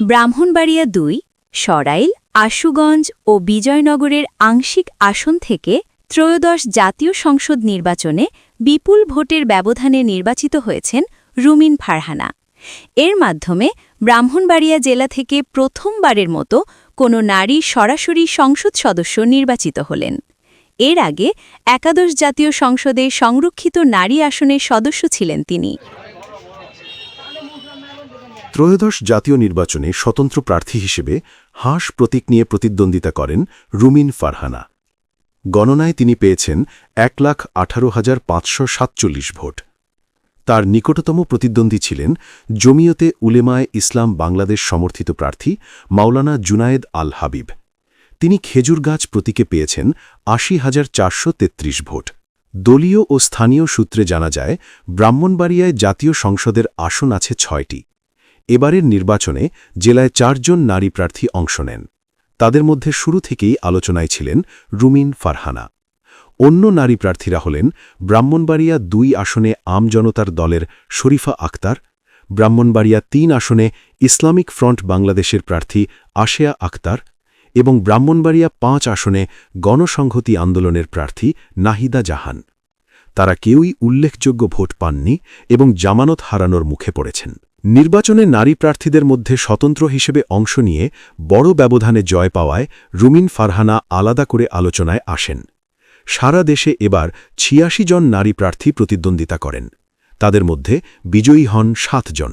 ব্রাহ্মণবাড়িয়া দুই, সরাইল, আশুগঞ্জ ও বিজয়নগরের আংশিক আসন থেকে ত্রয়োদশ জাতীয় সংসদ নির্বাচনে বিপুল ভোটের ব্যবধানে নির্বাচিত হয়েছেন রুমিন ফারহানা। এর মাধ্যমে ব্রাহ্মণবাড়িয়া জেলা থেকে প্রথমবারের মতো কোনো নারী সরাসরি সংসদ সদস্য নির্বাচিত হলেন। এর আগে একাদশ জাতীয় সংসদে সংরক্ষিত নারী আসনের সদস্য ছিলেন তিনি। ত্রয়োদশ জাতীয় নির্বাচনে স্বতন্ত্র প্রার্থী হিসেবে হাঁস প্রতীক নিয়ে প্রতিদ্বন্দ্বিতা করেন রুমিন ফারহানা। গণনায় তিনি পেয়েছেন এক লাখ আঠারো হাজার পাঁচশো সাতচল্লিশ ভোট। তার নিকটতম প্রতিদ্বন্দ্বী ছিলেন জমিয়তে উলেমায় ইসলাম বাংলাদেশ সমর্থিত প্রার্থী মাওলানা জুনায়েদ আল হাবিব। তিনি খেজুর গাছ প্রতীকে পেয়েছেন আশি হাজার চারশো তেত্রিশ ভোট। দলীয় ও স্থানীয় সূত্রে জানা যায়, ব্রাহ্মণবাড়িয়ায় জাতীয় সংসদের আসন আছে ছয়টি। এবারের নির্বাচনে জেলায় চারজন নারী প্রার্থী অংশ নেন। তাদের মধ্যে শুরু থেকেই আলোচনায় ছিলেন রুমিন ফারহানা। অন্য নারী প্রার্থীরা হলেন ব্রাহ্মণবাড়িয়া দুই আসনে আমজনতার দলের শরীফা আক্তার, ব্রাহ্মণবাড়িয়া তিন আসনে ইসলামিক ফ্রন্ট বাংলাদেশের প্রার্থী আশেয়া আক্তার এবং ব্রাহ্মণবাড়িয়া পাঁচ আসনে গণসংহতি আন্দোলনের প্রার্থী নাহিদা জাহান। তারা কেউই উল্লেখযোগ্য ভোট পাননি এবং জামানত হারানোর মুখে পড়েছেন। নির্বাচনে নারী প্রার্থীদের মধ্যে স্বতন্ত্র হিসেবে অংশ নিয়ে বড় ব্যবধানে জয় পাওয়ায় রুমিন ফারহানা আলাদা করে আলোচনায় আসেন। সারা দেশে এবার ছিয়াশি জন নারী প্রার্থী প্রতিদ্বন্দ্বিতা করেন। তাদের মধ্যে বিজয়ী হন সাতজন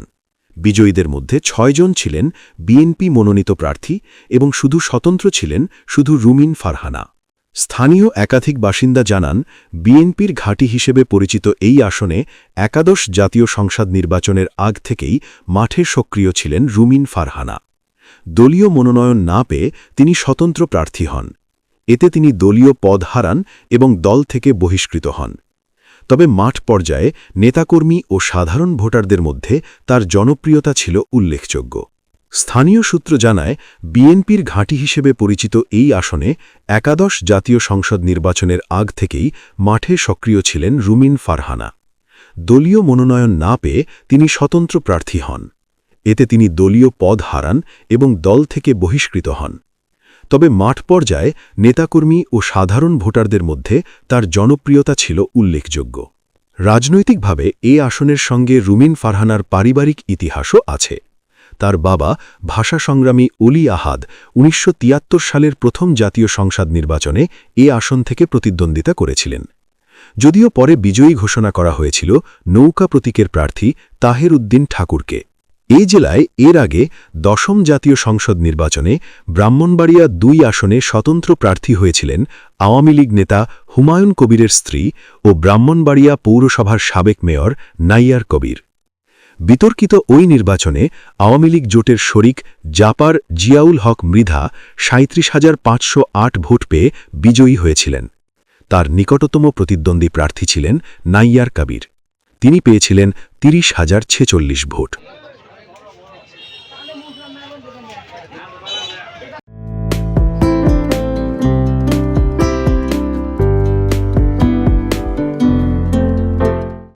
বিজয়ীদের মধ্যে ছয়জন ছিলেন বিএনপি মনোনীত প্রার্থী এবং শুধু স্বতন্ত্র ছিলেন শুধু রুমিন ফারহানা। স্থানীয় একাধিক বাসিন্দা জানান, বিএনপির ঘাঁটি হিসেবে পরিচিত এই আসনে একাদশ জাতীয় সংসদ নির্বাচনের আগ থেকেই মাঠে সক্রিয় ছিলেন রুমিন ফারহানা। দলীয় মনোনয়ন না পেয়ে তিনি স্বতন্ত্র প্রার্থী হন। এতে তিনি দলীয় পদ হারান এবং দল থেকে বহিষ্কৃত হন। তবে মাঠ পর্যায়ে নেতাকর্মী ও সাধারণ ভোটারদের মধ্যে তার জনপ্রিয়তা ছিল উল্লেখযোগ্য। স্থানীয় সূত্র জানায়, বিএনপির ঘাঁটি হিসেবে পরিচিত এই আসনে একাদশ জাতীয় সংসদ নির্বাচনের আগ থেকেই মাঠে সক্রিয় ছিলেন রুমিন ফারহানা। দলীয় মনোনয়ন না পেয়ে তিনি স্বতন্ত্র প্রার্থী হন। এতে তিনি দলীয় পদ হারান এবং দল থেকে বহিষ্কৃত হন। তবে মাঠ পর্যায়ে নেতাকর্মী ও সাধারণ ভোটারদের মধ্যে তার জনপ্রিয়তা ছিল উল্লেখযোগ্য। রাজনৈতিকভাবে এ আসনের সঙ্গে রুমিন ফারহানার পারিবারিক ইতিহাসও আছে। তার বাবা ভাষা সংগ্রামী অলি আহাদ উনিশশো তিয়াত্তর সালের প্রথম জাতীয় সংসদ নির্বাচনে এ আসন থেকে প্রতিদ্বন্দ্বিতা করেছিলেন। যদিও পরে বিজয়ী ঘোষণা করা হয়েছিল নৌকা প্রতীকের প্রার্থী তাহের উদ্দিন ঠাকুরকে। এই জেলায় এর আগে দশম জাতীয় সংসদ নির্বাচনে ব্রাহ্মণবাড়িয়া দুই আসনে স্বতন্ত্র প্রার্থী হয়েছিলেন আওয়ামী লীগ নেতা হুমায়ুন কবিরের স্ত্রী ও ব্রাহ্মণবাড়িয়া পৌরসভার সাবেক মেয়র নাইয়ার কবির। বিতর্কিত ওই নির্বাচনে আওয়ামী লীগ জোটের শরিক জাপার জিয়াউল হক মৃধা সাঁত্রিশ হাজার পাঁচশো আট ভোট পেয়ে বিজয়ী হয়েছিলেন। তার নিকটতম প্রতিদ্বন্দ্বী প্রার্থী ছিলেন নাইয়ার কাবির। তিনি পেয়েছিলেন তিরিশ হাজার ছেচল্লিশ ভোট।